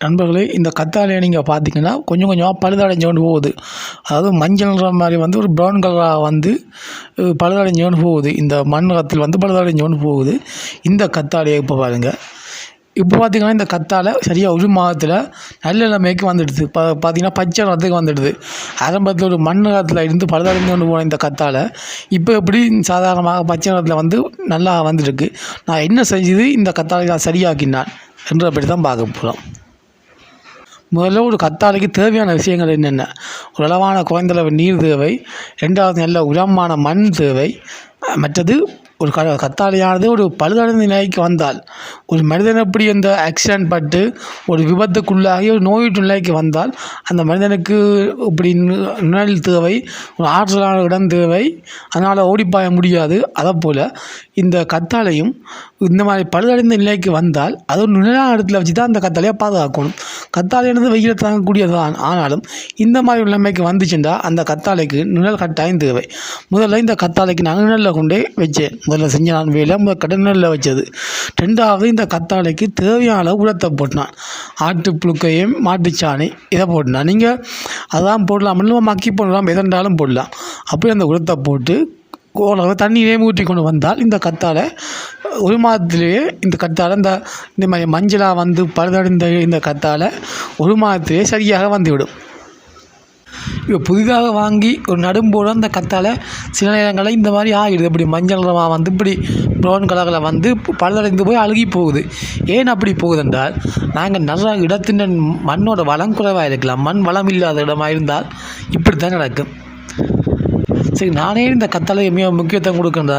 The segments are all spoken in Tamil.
நண்பர்களே இந்த கத்தாழையை நீங்கள் பார்த்தீங்கன்னா கொஞ்சம் கொஞ்சமாக பழுதடைஞ்சு கொண்டு போகுது. அதாவது மஞ்சள்ன்ற மாதிரி வந்து ஒரு ப்ரௌன் கலராக வந்து அஹ், பழுதடைஞ்சு கொண்டு போகுது. இந்த மண் கத்தில் வந்து பழுதடைஞ்சு கொண்டு போகுது. இந்த கத்தாழையை இப்போ பாருங்கள் இப்போ பார்த்திங்கன்னா இந்த கத்தாழை சரியாக ஒரு மாதத்தில் நல்ல நிலைமைக்கு வந்துடுது. பா பார்த்தீங்கன்னா பச்சை நிறத்துக்கு வந்துடுது. ஆரம்பத்தில் ஒரு மண் நிறத்தில் இருந்து பழுதடைந்து கொண்டு போன இந்த கத்தாழை இப்போ எப்படி சாதாரணமாக பச்சை நிறத்தில் வந்து நல்லா வந்துருக்கு நான் என்ன செஞ்சது? இந்த கத்தாழை நான் சரியாக்கினான். என்று அப்படி தான் பார்க்க போகிறோம் முதல்ல ஒரு கத்தாழைக்கு தேவையான விஷயங்கள் என்னென்ன? ஒரு அளவான குறைந்தளவு நீர் தேவை. ரெண்டாவது நல்ல உரமான மண் தேவை. மற்றது ஒரு க கத்தாழையானது ஒரு பழுதடைந்த நிலைக்கு வந்தால் ஒரு மனிதன் எப்படி அந்த ஆக்சிடென்ட் பட்டு ஒரு விபத்துக்குள்ளாகி ஒரு நோயுற்ற நிலைக்கு வந்தால் அந்த மனிதனுக்கு இப்படி நு- நிழல் தேவை ஒரு ஆற்றலான இடம் தேவை அதனால் ஓடிப்பாய முடியாது. அதை போல் இந்த கத்தாழையும் இந்த மாதிரி பழுதடைந்த நிலைக்கு வந்தால் அது ஒரு நிழலான இடத்துல வச்சு தான் அந்த கத்தாழையை பாதுகாக்கணும். கத்தாழையானது வெயில் தாங்கக்கூடியது தான் ஆனாலும் இந்த மாதிரி நிலைமைக்கு வந்துச்சுன்னா அந்த கத்தாழைக்கு நிழல் கட்டாயம் தேவை. முதல்ல இந்த கத்தாழைக்கு நான் நிழலில் கொண்டே வச்சேன். முதல்ல செஞ்ச நான் வேலை முதல் கடனில் வச்சது. ரெண்டாவது இந்த கத்தாழைக்கு தேவையான அளவு உரத்தை போட்டினான் ஆட்டு புழுக்கையும் மாட்டுச்சாணி இதை போட்டினான் நீங்கள் அதான் போடலாம். இல்லை மக்கி போடலாம் எதென்றாலும் போடலாம். அப்படியே அந்த உரத்தை போட்டு ஓரளவு தண்ணியிலே ஊற்றி கொண்டு வந்தால் இந்த கத்தாழை ஒரு மாதத்திலேயே இந்த கத்தாழை இந்த இந்த மாதிரி மஞ்சளாக வந்து பழுதடைந்த இந்த கத்தாழை ஒரு மாதத்திலேயே சரியாக வந்துவிடும். இப்போ புதிதாக வாங்கி ஒரு நடும்போது அந்த கத்தால் சில நேரங்களில் இந்த மாதிரி ஆகிடுது. இப்படி மஞ்சள் நிறமாக வந்து இப்படி ப்ரௌன் கலரில் வந்து பழுதடைந்து போய் அழுகி போகுது. ஏன் அப்படி போகுது என்றால் நாங்கள் நல்ல இடத்தின் மண்ணோட வளம் குறைவாக இருக்கலாம். மண் வளம் இல்லாத இடமாக இருந்தால் இப்படி தான் நடக்கும். சரி நானே இந்த கத்தாழையை மிக முக்கியத்துவம் கொடுக்கின்ற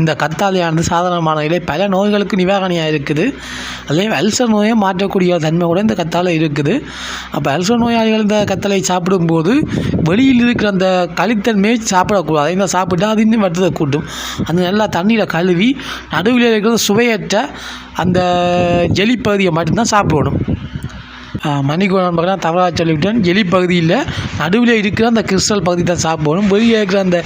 இந்த கத்தாழையானது சாதாரணமான இல்லை பல நோய்களுக்கு நிவாரணியாக இருக்குது அதுலேயும் அல்சர் நோயை மாற்றக்கூடிய தன்மை கூட இந்த கத்தாழை இருக்குது. அப்போ அல்சர் நோயாளிகள் இந்த கத்தாழையை சாப்பிடும்போது வெளியில் இருக்கிற அந்த கழித்தன்மையை சாப்பிடக்கூடாது. இந்த சாப்பிட்டா அது இன்னும் வட்டத்தை கூட்டும். அந்த நல்லா தண்ணியில் கழுவி நடுவில் இருக்கிற சுவையற்ற அந்த ஜெலி பகுதியை மட்டும்தான் சாப்பிடணும். மணிக்கூட நண்பர்களாக தவறாக சொல்லிவிட்டேன். ஜெலி பகுதியில் நடுவில் இருக்கிற அந்த கிறிஸ்டல் பகுதி தான் சாப்பிடணும். வெளியே இருக்கிற அந்த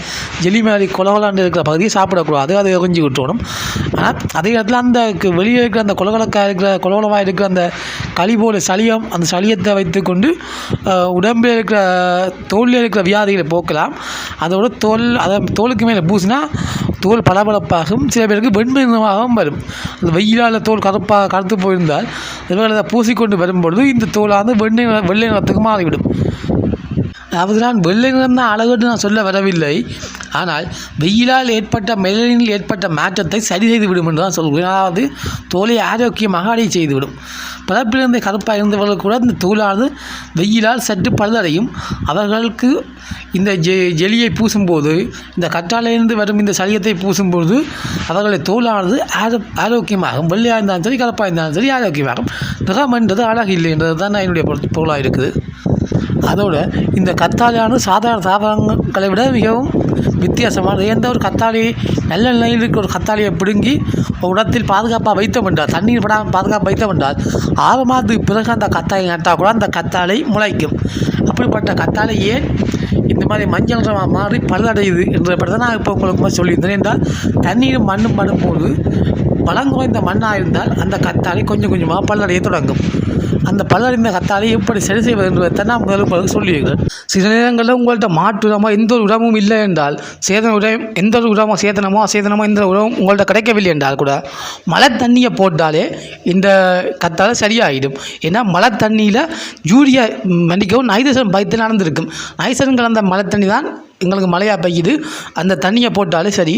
ஜெலி மாதிரி கொலகலாண்டு இருக்கிற பகுதியை சாப்பிடக்கூடாது. அதை எறிஞ்சு விட்டுணும் ஆனால் அதே இடத்துல அந்த வெளியே இருக்கிற அந்த கொலகலக்காக இருக்கிற கொலகலமாக இருக்கிற அந்த களி போல சளியம் அந்த சளியத்தை வைத்துக்கொண்டு உடம்பில் இருக்கிற தோலில் இருக்கிற வியாதிகளை போக்கலாம். அதோட தோல் அதை தோலுக்கு மேலே பூசினா தோல் பளபளப்பாகவும் சில பேருக்கு வெண்மை நிறமாகவும் வரும். அந்த வெயிலால் தோல் கருப்பாக கருத்து போயிருந்தால் இவர்கள் அதை பூசிக்கொண்டு வரும்பொழுது இந்த தோலானது வெண்ணெய் வெள்ளை நிறத்துக்கு மாறிவிடும். அதாவது நான் வெள்ளை நிறம் தான் அழகுன்னு நான் சொல்ல வரவில்லை. ஆனால் வெயிலால் ஏற்பட்ட மெலனில் ஏற்பட்ட மாற்றத்தை சரி செய்து விடும் என்று தான் சொல்கிறேன் அதாவது தோலை ஆரோக்கியமாக அடைய செய்துவிடும். பிறப்பிலிருந்து கருப்பாக இருந்தவர்கள் கூட இந்த தோலானது வெயிலால் சற்று பழுதடையும். அவர்களுக்கு இந்த ஜெ ஜெலியை பூசும்போது இந்த கற்றாலையிலிருந்து வரும் இந்த சளியத்தை பூசும்போது அவர்களை தோலானது ஆரோ ஆரோக்கியமாகும். வெள்ளையாக இருந்தாலும் சரி கருப்பாக இருந்தாலும் சரி ஆரோக்கியமாகும். நிறம் என்றது அழகு இல்லை என்றது தான் என்னுடைய பொருள் பொருளாக இருக்குது அதோட இந்த கத்தாழையானது சாதாரண தாவரங்களை விட மிகவும் வித்தியாசமானது எந்த ஒரு கத்தாழி நல்ல நிலையில் இருக்கிற ஒரு கத்தாழையை பிடுங்கி உடத்தில் பாதுகாப்பாக வைத்தோம் என்றால் தண்ணீர் படாமல் பாதுகாப்பாக வைத்தோம் என்றால் ஆறு மாதத்துக்கு பிறகு அந்த கத்தாழை நட்டால் கூட அந்த கத்தாழை முளைக்கும். அப்படிப்பட்ட கத்தாழை ஏன் இந்த மாதிரி மஞ்சள் நிறமாக மாறி பழுதடையுது என்றபடி தான் நான் இப்போ உங்களுக்கு சொல்லியிருந்தேன். என்றால் தண்ணீரும் மண்ணும் படும்போது வளம் குறைந்த மண்ணாக இருந்தால் அந்த கத்தாழை கொஞ்சம் கொஞ்சமாக பழுதடைய தொடங்கும். அந்த பழுதடைந்த கத்தாலே எப்படி சரி செய்வது என்பதை நான் முதல் உங்களுக்கு சொல்லியிருக்கிறேன். சில நேரங்களில் உங்கள்கிட்ட மாட்டு உரமோ எந்த ஒரு உரமும் இல்லை என்றால் சேதன உரம் எந்த ஒரு உரமோ சேதனமோ அசேதனமோ எந்த உரமும் உங்கள்கிட்ட கிடைக்கவில்லை என்றால் கூட மழை தண்ணியை போட்டாலே இந்த கத்தால் சரியாயிடும். ஏன்னா மழை தண்ணியில் யூரியா மன்னிக்கவும் நைதசன் பயத்தில் நடந்திருக்கும். நைசன் கலந்த மழை தண்ணி தான் எங்களுக்கு மழையாக பெய்யுது. அந்த தண்ணியை போட்டாலே சரி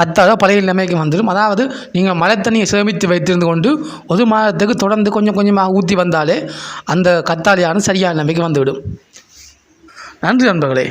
கத்தாழை பழைய நிலைமைக்கு வந்துடும். அதாவது நீங்கள் மழை தண்ணியை சேமித்து வைத்திருந்து கொண்டு ஒரு மாதத்துக்கு தொடர்ந்து கொஞ்சம் கொஞ்சமாக ஊற்றி வந்தாலே அந்த கத்தாழையானது சரியான நிலைமைக்கு வந்துவிடும். நன்றி நண்பர்களே.